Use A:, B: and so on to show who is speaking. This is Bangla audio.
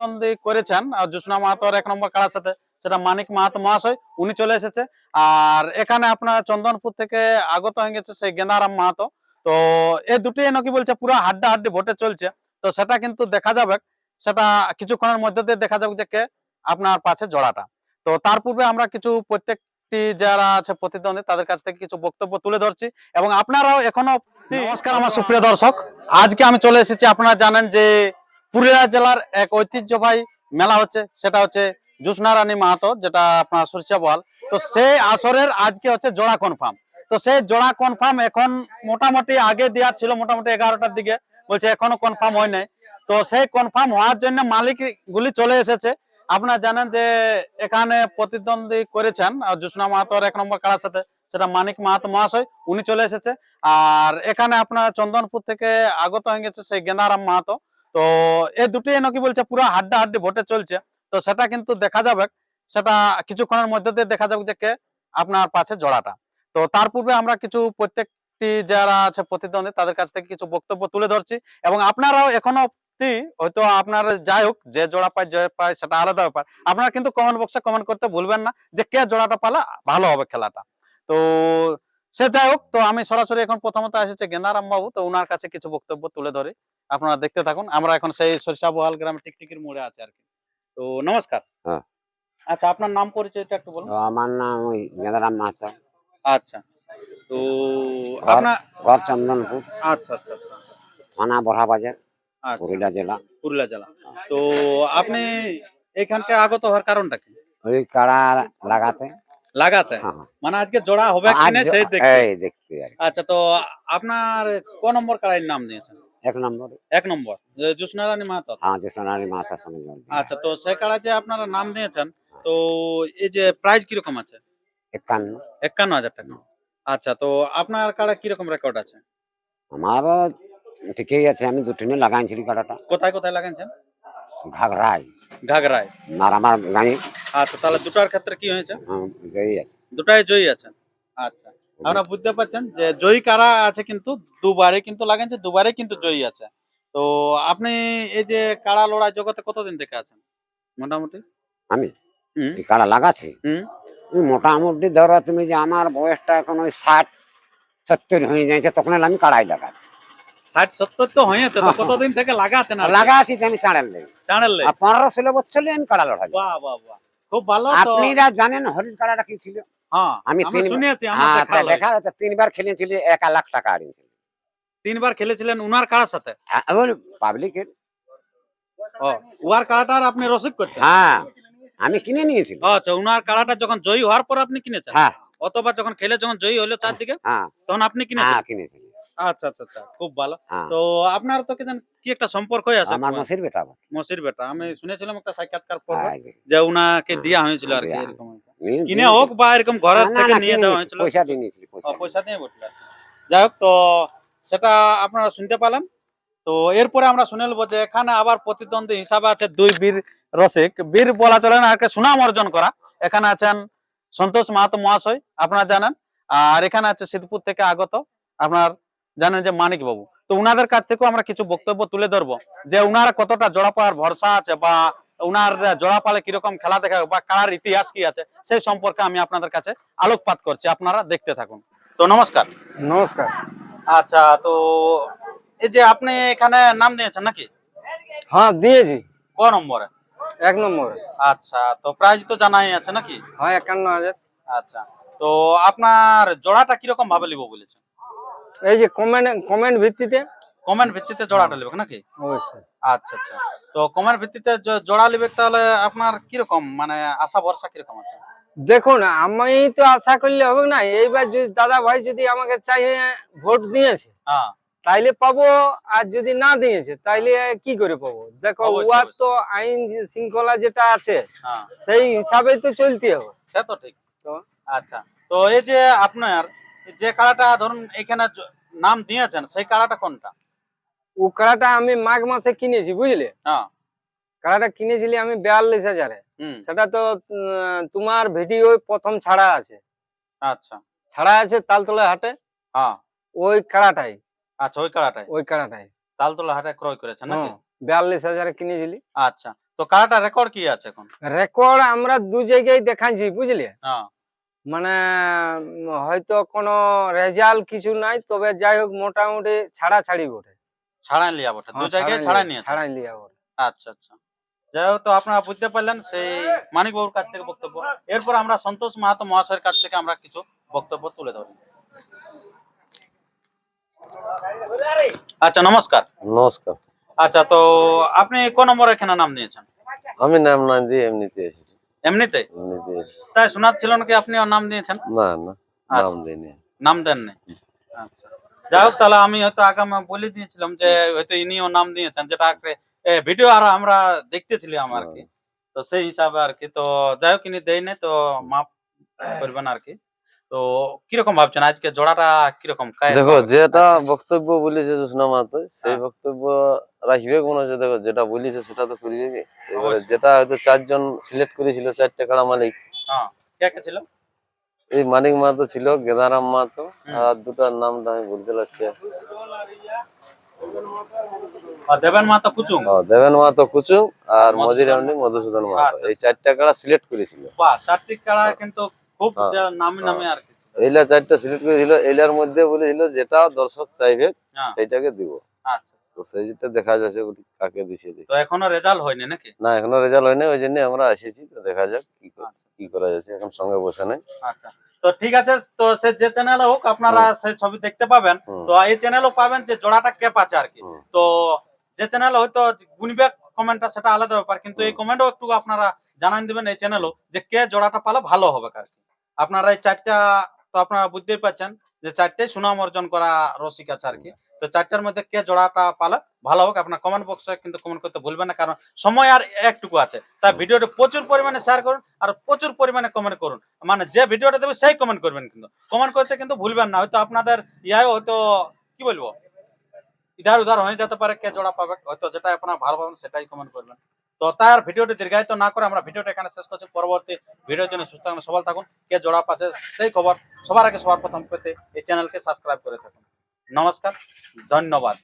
A: প্রতিদ্বন্দ্বী করেছেন জোসনা মাহাতোর এক নম্বর কারার সাথে, সেটা মানিক মাহাতো মহাশয়, উনি চলে এসেছে। আর এখানে আপনার চন্দনপুর থেকে আগত হয়ে গেছে সেই গেন্দারাম মাহাতো। তো এই দুটি নাকি বলছে, পুরো হাড্ডা হাড্ডি ভোটে চলছে। তো সেটা কিন্তু দেখা যাবে, সেটা কিছুক্ষণের মধ্যে দিয়ে দেখা যাবে যে কে আপনার পাশে জোড়াটা। তো তার পূর্বে আমরা কিছু প্রত্যেকটি যারা আছে প্রতিদ্বন্দ্বী, তাদের কাছ থেকে কিছু বক্তব্য তুলে ধরছি। এবং আপনারাও এখনও নমস্কার আমার সুপ্রিয় দর্শক। আজকে আমি চলে এসেছি, আপনারা জানেন যে পুরুলিয়া জেলার এক ঐতিহ্যবাহী মেলা হচ্ছে, সেটা হচ্ছে জুসনা রানী মাহাতো, যেটা আপনার সরিষা বহাল। তো সেই আসরের আজকে হচ্ছে জোড়া কনফার্ম তো সেই জোড়া কনফার্ম এখন মোটামুটি আগে দেওয়ার ছিল, মোটামুটি এগারোটার দিকে। বলছে এখনও কনফার্ম হয় নাই। তো সেই কনফার্ম হওয়ার জন্য মালিক গুলি চলে এসেছে। আপনারা জানেন যে এখানে প্রতিদ্বন্দ্বী করেছেন জুসনা মাহাতোর এক নম্বর কারার সাথে, সেটা মানিক মাহাতো মহাশয়, উনি চলে এসেছে। আর এখানে আপনার চন্দনপুর থেকে আগত হয়ে গেছে সেই গেন্দারাম মাহাতো। তো এই দুটি নাকি বলছে, পুরো হাড্ডা হাড্ডি ভোটে চলছে। তো সেটা কিন্তু দেখা যাবে, সেটা কিছুক্ষণের মধ্যে দিয়ে দেখা যাবে যে কে আপনার পাশে জোড়াটা। তো তার পূর্বে আমরা কিছু প্রত্যেকটি যারা আছে প্রতিদ্বন্দ্বী, তাদের কাছ থেকে কিছু বক্তব্য তুলে ধরছি এবং আপনারাও এখনও অব্দি হয়তো আপনার যাই হোক, যে জোড়া পায় জয় পায়, সেটা আলাদা ব্যাপার। আপনারা কিন্তু কমেন্ট বক্সে কমেন্ট করতে ভুলবেন না যে কে জোড়াটা পালা, ভালো হবে খেলাটা। তো সে যাই হোক তো আমি সরাসরি এখন প্রথমত এসেছে গেন্দারাম বাবু তো ওনার কাছে কিছু বক্তব্য তুলে ধরে। আপনারা দেখতে থাকুন আমরা এখন সেই সরিষা বহাল গ্রামে টিকটিকির মোড়ে আছে আর কি। তো নমস্কার।
B: হ্যাঁ।
A: আচ্ছা আপনার নাম পরিচয়টা একটু বলুন।
B: আমার নাম ওই গেদারাম মাহাতো
A: আচ্ছা তো আপনার
B: ঘর চন্দনপুর
A: আচ্ছা আচ্ছা আচ্ছা।
B: থানা বড়াবাজার
A: আচ্ছা।
B: পুরুলিয়া জেলা।
A: পুরুলিয়া জেলা। তো আপনি এখানকে আগত হওয়ার কারণটা কি?
B: ওই কাড়া লাগাতে
A: লাগাতে?
B: হ্যাঁ, হ্যাঁ।
A: মানে আজকে জোড়া হবে কিনা সেই দেখতে। আচ্ছা তো আপনার ক নম্বর কাড়াইয়ের নাম দিয়েছেন?
B: এক নম্বর।
A: এক নম্বর। যে জুসনারানী মাহাতো?
B: হ্যাঁ সঙ্গে
A: আচ্ছা তো সেই যে আপনারা নাম দিয়েছেন তো এই যে প্রাইস কীরকম আছে?
B: একান্ন।
A: একান্ন হাজার টাকা। আচ্ছা তো আপনার কাড়া কীরকম রেকর্ড আছে?
B: আমারও ঠিকই আছে আমি দুটিনে লাগাইছিলি কাড়াটা।
A: কোথায় কোথায় লাগাইছেন?
B: ঘাগরাই
A: ঘাগরায়।
B: আর আমার গাঁয়ে
A: আচ্ছা তাহলে দুটার ক্ষেত্রে কি হয়েছে?
B: হ্যাঁ, জয়ী আছে।
A: দুটাই জয়ী আছেন? আচ্ছা। আপনারা বুঝতে পারছেন যে জয়ী কারা আছে কিন্তু দুবারে কিন্তু লাগাইছে দুবারে কিন্তু জয়ী আছে। তো আপনি এই যে কাড়া লড়াই জগতে কতদিন থেকে আছেন? মোটামুটি?
B: আমি? এই কাড়া লাগাচ্ছি? মোটামুটি ধরো তুমি যে আমার বয়সটা এখন ওই ষাট সত্তর হয়ে যাচ্ছে তখন আমি কাড়াই লাগাচ্ছি।
A: ষাট সত্তর তো হয়েছে তো কতদিন থেকে লাগাচ্ছেন আর
B: লাগাচ্ছি তো আমি চাড়াল লেগে
A: জানালে
B: আর পনেরো ষোলো বছর আমি কাড়া লড়াই
A: বাহ বাহ বাহ। খুব ভালো
B: আপনারা জানেন হরিণ কাড়াটা কি ছিল? আমি
A: আমি
B: তিন-
A: শুনেছি আমার দেখা
B: তা
A: লাগে।
B: দেখা যাচ্ছে তিনবার খেলেছিলি এক লাখ টাকা আড়িয়েছিল
A: তিনবার খেলেছিলেন উনার কারার সাথে?
B: পাবলিকের
A: ও উহার কারাটা আপনি করছেন?
B: হ্যাঁ আমি কিনে নিয়েছিলাম।
A: আচ্ছা উনার যখন জয়ী হওয়ার পর আপনি কিনেছেন?
B: হ্যাঁ।
A: অথবা যখন খেলে যখন জয়ী হলো চারদিকে?
B: হ্যাঁ।
A: তখন আপনি কিনেছেন?
B: হ্যাঁ কিনেছিলাম।
A: আচ্ছা আচ্ছা আচ্ছা খুব ভালো।
B: হ্যাঁ।
A: তো আপনার তো কি একটা সম্পর্কই আছে?
B: আমার মসির বেটা
A: মসির বেটা। আমি শুনেছিলাম একটা সাক্ষাৎকার পর
B: হ্যাঁ,
A: যে উনাকে দেওয়া হয়েছিল আর কি এরকম কিনে হোক বা এরকম ঘরের থেকে নিয়ে দেওয়া হয়েছিল।
B: পয়সা দিয়ে নিয়েছিলি পয়সা
A: দিয়ে। যাই হোক তো সেটা আপনারা শুনতে পেলেন তো এরপরে আমরা শুনে নেব যে এখানে আবার প্রতিদ্বন্দ্বী হিসাবে আছে দুই বীর রসিক। বীর বলা চলে না সুনাম অর্জন করা। এখানে আছেন সন্তোষ মাহাতো মহাশয় আপনারা জানেন। আর এখানে আছে সিদ্ধপুর থেকে আগত আপনার জানেন যে মানিক বাবু। তো উনাদের কাছ থেকেও আমরা কিছু বক্তব্য তুলে ধরবো যে উনারা কতটা জোড়া পাওয়ার ভরসা আছে বা উনার জোড়া পালে কীরকম খেলা দেখা বা কার ইতিহাস কি আছে সেই সম্পর্কে আমি আপনাদের কাছে আলোকপাত করছি। আপনারা দেখতে থাকুন। তো নমস্কার।
C: নমস্কার।
A: আচ্ছা তো এই যে আপনি এখানে নাম দিয়েছেন নাকি?
C: হ্যাঁ দিয়েছি।
A: ক নম্বরে?
C: এক নম্বরে।
A: আচ্ছা তো প্রাইজ তো জানাই আছে নাকি?
C: হ্যাঁ একান্ন হাজার।
A: আচ্ছা তো আপনার জোড়াটা কীরকম ভাবে লিব বলেছেন?
C: এই যে কমেন্ট কমেন্ট ভিত্তিতে?
A: কমেন্ট ভিত্তিতে জোড়াটা লিবে নাকি?
C: অবশ্যই।
A: আচ্ছা আচ্ছা। তো কমেন্ট ভিত্তিতে জোড়া লিবে তাহলে আপনার কীরকম? মানে আশা ভরসা কীরকম আছে?
C: দেখুন আমি তো আশা করলে হবে না। এইবার যদি দাদা ভাই যদি আমাকে চাই ভোট দিয়েছে
A: হ্যাঁ।
C: তাইলে পাবো আর যদি না দিয়েছে তাইলে কি করে পাবো? দেখো
A: অবশ্যই।
C: তো আইন শৃঙ্খলা যেটা আছে
A: হ্যাঁ।
C: সেই হিসাবে তো চলতে হবে।
A: সে তো ঠিক।
C: তো?
A: আচ্ছা। তো এই যে আপনার যে কাড়াটা ধরুন এখানে নাম দিয়েছেন সেই কাড়াটা কোনটা?
C: ও কাড়াটা আমি মাঘ মাসে কিনেছি বুঝলে?
A: হ্যাঁ।
C: কাড়াটা কিনেছিলি আমি বিয়াল্লিশ হাজারে। সেটা তো তোমার ভিডিও প্রথম ছাড়া আছে।
A: আচ্ছা।
C: ছাড়া আছে তালতলা হাটে?
A: হ্যাঁ।
C: ওই কাড়াটাই।
A: আচ্ছা ওই কাড়াটাই।
C: ওই কাড়াটাই।
A: তালতলা হাটে ক্রয় করেছেন নাকি?
C: হ্যাঁ, বিয়াল্লিশ হাজারে কিনেছিলি।
A: আচ্ছা। তো কারাটা রেকর্ড কি আছে এখন?
C: রেকর্ড আমরা দু জায়গায় দেখাচ্ছি বুঝলি?
A: হ্যাঁ।
C: মানে হয়তো কোনো রেজাল্ট কিছু নাই তবে যাই হোক মোটামুটি ছাড়া ছাড়ি বটে।
A: ছাড়াই লিয়া বটে? দু
C: হ্যাঁ,
A: জায়গায় ছাড়াই নিয়েছে
C: ছাড়াই লিয়া বটে।
A: আচ্ছা আচ্ছা। যাই হোক তো আপনারা বুঝতে পারলেন সেই মানিক বাবুর কাছ থেকে বক্তব্য। এরপর আমরা সন্তোষ মাহাতো মহাশয়ের কাছ থেকে আমরা কিছু বক্তব্য তুলে ধরব। আচ্ছা নমস্কার।
D: নমস্কার।
A: আচ্ছা তো আপনি কোন নম্বর এখানে নাম নিয়েছেন?
D: আমি নাম না দিয়ে এমনিতে এসেছি।
A: এমনিতে
D: এমনিতে এসেছি।
A: তাই শোনাচ্ছিল নাকি আপনি ওর নাম দিয়েছেন?
D: না না
A: আচ্ছা।
D: নাম দিইনি।
A: নাম দেননি? আচ্ছা। যাই হোক তাহলে আমি হয়তো আগাম বলে দিয়েছিলাম যে হয়তো ইনিও নাম দিয়েছেন যেটা ভিডিও আর আমরা দেখতেছিলাম আর কি। তো সেই হিসাবে আর কি তো যাই হোক ইনি দেয় নাই তো মাফ করবেন আর কি। তো কীরকম ভাবছেন? আজকে জোড়াটা কীরকম?
D: দেখো যেটা
A: আচ্ছা।
D: বক্তব্য বলেছে জোসনা মাহাতো সেই
A: হ্যাঁ।
D: বক্তব্য রাখবে মনে হচ্ছে দেখো যেটা বলেছে সেটা তো করবে কি? এবারে যেটা হয়তো চারজন সিলেক্ট করেছিল চারটে কাড়া মালিক।
A: হ্যাঁ। কে ছিল?
D: এই মানিক মাহাতো ছিল গেদারাম মাহাতো
A: হুম।
D: আর দুটার নামটা আমি বলতে লাগছি
A: আর দেবেন মাতা কুচুম?
D: দেবেন কুচুম আর
A: মধুসূদন-
D: মজিরামনি মধুসূদন মাহাতো।
A: আচ্ছা।
D: এই চারটা কাড়া সিলেক্ট করেছিল।
A: চারটি কাড়া কিন্তু খুব
D: হ্যাঁ,
A: যে নামি নামি আর কি।
D: এইলা চারটা সিলেক্ট করেছিল এইলার মধ্যে বলেছিল যেটা দর্শক চাইবে
A: হ্যাঁ।
D: সেইটাকে দিব।
A: আচ্ছা।
D: তো সেইটা দেখা যাচ্ছে ওটি কাকে দিছে
A: তো এখনও রেজাল্ট হয়নি নাকি?
D: না এখনও রেজাল্ট হয়নি ওই জন্য আমরা এসেছি তো দেখা যাক কি
A: আচ্ছা।
D: কি করা যাচ্ছে এখন সঙ্গে বসে নাই।
A: আচ্ছা। তো ঠিক আছে তো সে যে চ্যানেল হোক আপনারা সেই ছবি দেখতে পাবেন। তো এই চ্যানেলও পাবেন যে জোড়াটা কে পাচ্ছে আর কি। তো যে চ্যানেল হয়তো কমেন্টটা সেটা আলাদা ব্যাপার কিন্তু এই। কমেন্টও একটু আপনারা জানান দিবেন এই চ্যানেলও যে কে জোড়াটা পালে ভালো হবে আর কি। আপনারা এই চারটা, তো আপনারা বুঝতেই পারছেন যে চারটাই সুনাম অর্জন করা রসিক আছে আর কি। তো চারটার মধ্যে কে জোড়াটা পালে, ভালো হোক, আপনার কমেন্ট বক্সে কিন্তু কমেন্ট করতে ভুলবেন না, কারণ সময় আর একটুকু আছে। তাই ভিডিওটা প্রচুর পরিমাণে শেয়ার করুন আর প্রচুর পরিমাণে কমেন্ট করুন। মানে যে ভিডিওটা দেবে সেই কমেন্ট করবেন কিন্তু। কমেন্ট করতে কিন্তু ভুলবেন না। হয়তো আপনাদের ইয়া হয়তো, কি বলব? ইধার উধার হয়ে যেতে পারে কে জোড়া পাবে। হয়তো যেটা আপনার ভালো পাবেন সেটাই কমেন্ট করবেন। তো তার ভিডিওটি দীর্ঘায়িত না করে আমরা ভিডিওটা এখানে শেষ করছি। পরবর্তী ভিডিওর জন্য সুস্থ থাকুন সবাই থাকুন। কে জোড়া পাচ্ছে সেই খবর সবার আগে সবার প্রথম পেতে এই চ্যানেলকে সাবস্ক্রাইব করে থাকুন। নমস্কার, ধন্যবাদ।